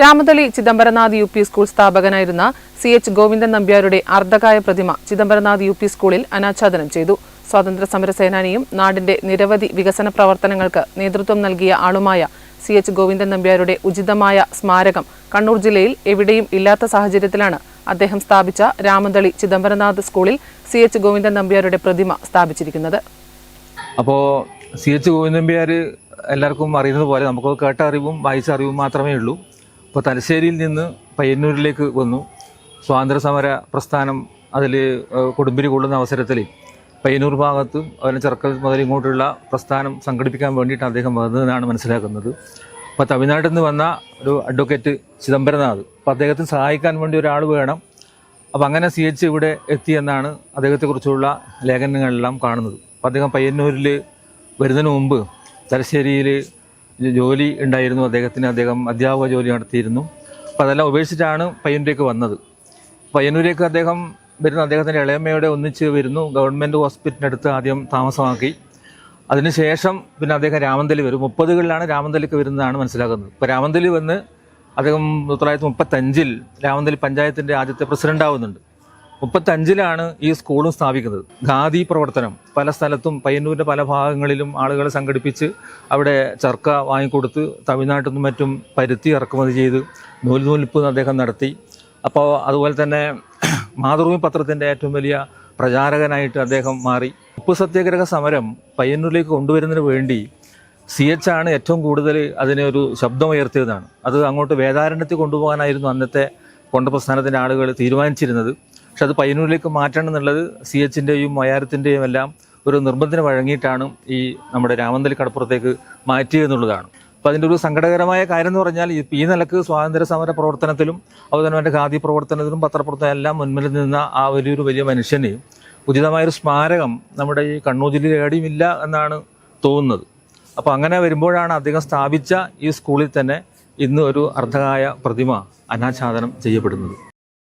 Ramathali Chidambaranath U P school സ്ഥാപകനായിരുന്ന C H Govindan നമ്പ്യാരുടെ അർദ്ധകായ പ്രതിമ ചിദംബരനാഥ് യു പി സ്കൂളിൽ അനാച്ഛാദനം ചെയ്തു. സ്വാതന്ത്ര്യ സമര സേനാനിയും നാടിന്റെ നിരവധി വികസന പ്രവർത്തനങ്ങൾക്ക് നേതൃത്വം നൽകിയ ആളുമായ സി എച്ച് ഗോവിന്ദൻ നമ്പ്യാരുടെ ഉചിതമായ സ്മാരകം കണ്ണൂർ ജില്ലയിൽ എവിടെയും ഇല്ലാത്ത സാഹചര്യത്തിലാണ് അദ്ദേഹം സ്ഥാപിച്ച രാമതളി ചിദംബരനാഥ് സ്കൂളിൽ സി എച്ച് ഗോവിന്ദൻ നമ്പ്യാരുടെ പ്രതിമ സ്ഥാപിച്ചിരിക്കുന്നത്. അപ്പോൾ സി എച്ച് ഗോവിന്ദമ്പിയാർ എല്ലാവർക്കും അറിയുന്നത് പോലെ നമുക്ക് കേട്ട അറിവും വായിച്ച അറിവും മാത്രമേ ഉള്ളൂ. അപ്പോൾ തലശ്ശേരിയിൽ നിന്ന് പയ്യന്നൂരിലേക്ക് വന്നു. സ്വാതന്ത്ര്യ സമര പ്രസ്ഥാനം അതിൽ കൊടുമ്പിരി കൊള്ളുന്ന അവസരത്തിൽ പയ്യന്നൂർ ഭാഗത്ത് അതിന് ചെറുക്കൽ മുതൽ ഇങ്ങോട്ടുള്ള പ്രസ്ഥാനം സംഘടിപ്പിക്കാൻ വേണ്ടിയിട്ട് അദ്ദേഹം വന്നതെന്നാണ് മനസ്സിലാക്കുന്നത്. അപ്പോൾ തമിഴ്നാട്ടിൽ നിന്ന് വന്ന ഒരു അഡ്വക്കേറ്റ് ചിദംബരനാഥ് അപ്പോൾ അദ്ദേഹത്തിന് സഹായിക്കാൻ വേണ്ടി ഒരാൾ വേണം. അപ്പോൾ അങ്ങനെ സി എച്ച് ഇവിടെ എത്തിയെന്നാണ് അദ്ദേഹത്തെക്കുറിച്ചുള്ള ലേഖനങ്ങളെല്ലാം കാണുന്നത്. അപ്പോൾ അദ്ദേഹം പയ്യന്നൂരിൽ വരുന്നതിന് മുമ്പ് തലശ്ശേരിയിൽ ജോലി ഉണ്ടായിരുന്നു. അദ്ദേഹത്തിന് അദ്ദേഹം അധ്യാപക ജോലി നടത്തിയിരുന്നു. അപ്പോൾ അതെല്ലാം ഉപേക്ഷിച്ചിട്ടാണ് പയ്യന്നൂരേക്ക് വന്നത്. പയ്യന്നൂരേക്ക് അദ്ദേഹം വരുന്ന അദ്ദേഹത്തിന്റെ ഇളയമ്മയോടെ ഒന്നിച്ച് വരുന്നു. ഗവൺമെന്റ് ഹോസ്പിറ്റലിനടുത്ത് ആദ്യം താമസമാക്കി. അതിനുശേഷം പിന്നെ അദ്ദേഹം രാമന്തലി വരും. മുപ്പതുകളിലാണ് രാമന്തലിക്ക് വരുന്നതാണ് മനസ്സിലാക്കുന്നത് ഇപ്പോൾ രാമന്തലി വന്ന് അദ്ദേഹം തൊള്ളായിരത്തി മുപ്പത്തഞ്ചിൽ രാമന്തലി പഞ്ചായത്തിന്റെ ആദ്യത്തെ പ്രസിഡന്റ് ആവുന്നുണ്ട് മുപ്പത്തഞ്ചിലാണ് ഈ സ്കൂളും സ്ഥാപിക്കുന്നത്. ഖാദി പ്രവർത്തനം. പല സ്ഥലത്തും പയ്യന്നൂരിന്റെ പല ഭാഗങ്ങളിലും ആളുകളെ സംഘടിപ്പിച്ച് അവിടെ ചർക്ക വാങ്ങിക്കൊടുത്ത് തമിഴ്നാട്ടിൽ നിന്നും മറ്റും പരുത്തി ഇറക്കുമതി ചെയ്ത് നൂൽ നൂൽപ്പ് അദ്ദേഹം നടത്തി. അപ്പോൾ അതുപോലെ തന്നെ മാതൃഭൂമി പത്രത്തിന്റെ ഏറ്റവും വലിയ പ്രചാരകനായിട്ട് അദ്ദേഹം മാറി. ഉപ്പ് സത്യാഗ്രഹ സമരം പയ്യന്നൂരിലേക്ക് കൊണ്ടുവരുന്നതിന് വേണ്ടി സി എച്ച് ആണ് ഏറ്റവും കൂടുതൽ അതിനെ ഒരു ശബ്ദമുയർത്തിയതാണ്. അത് അങ്ങോട്ട് വേദാരണ്യത്തിൽ കൊണ്ടുപോകാനായിരുന്നു അന്നത്തെ കൊണ്ട പ്രസ്ഥാനത്തിന്റെ ആളുകൾ തീരുമാനിച്ചിരുന്നത്. പക്ഷെ അത് പയ്യന്നൂരിലേക്ക് മാറ്റണം എന്നുള്ളത് സി എച്ചിന്റെയും മയാരത്തിന്റെയും എല്ലാം ഒരു നിർബന്ധം വഴങ്ങിയിട്ടാണ് ഈ നമ്മുടെ രാമന്തലി കടപ്പുറത്തേക്ക് മാറ്റിയെന്നുള്ളതാണ് അപ്പോൾ അതിന്റെ ഒരു സങ്കടകരമായ കാര്യം എന്ന് പറഞ്ഞാൽ ഈ- നിലയ്ക്ക് സ്വാതന്ത്ര്യ സമര പ്രവർത്തനത്തിലും അതുപോലെ തന്നെ ഖാദി പ്രവർത്തനത്തിലും പത്രപ്രവർത്തനം എല്ലാം മുൻപിൽ നിന്ന ആ വലിയൊരു വലിയ മനുഷ്യന് ഉചിതമായൊരു സ്മാരകം നമ്മുടെ ഈ കണ്ണൂർ ജില്ലയിൽ എവിടെയും എന്നാണ് തോന്നുന്നത്. അപ്പോൾ അങ്ങനെ വരുമ്പോഴാണ് അദ്ദേഹം സ്ഥാപിച്ച ഈ സ്കൂളിൽ തന്നെ ഇന്ന് ഒരു അർദ്ധകായ പ്രതിമ അനാച്ഛാദനം ചെയ്യപ്പെടുന്നത്.